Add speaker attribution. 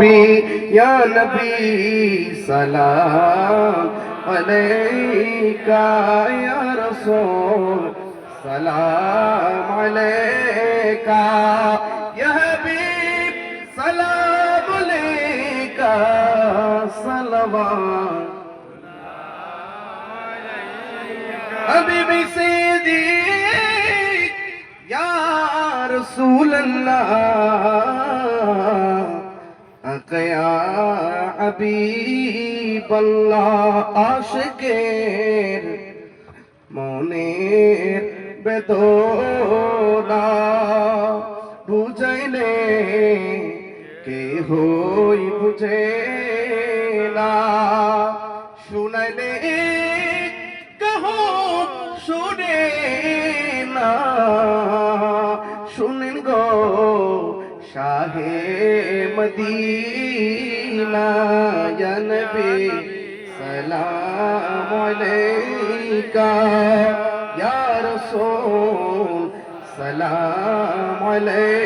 Speaker 1: ربي يا نبي سلام عليك يا رسول سلام عليك يا حبيب سلام عليك صلوات حبيبي سيدي يا رسول الله আশিকের মনের বেদনা বুঝাইলে কে হই বুঝে না। শুনাইলে কহ শুনে না। শুনেন গো শাহে মদিনা জনবে সালাম আলাইকা ইয়া রাসূল সালাম আলাইকা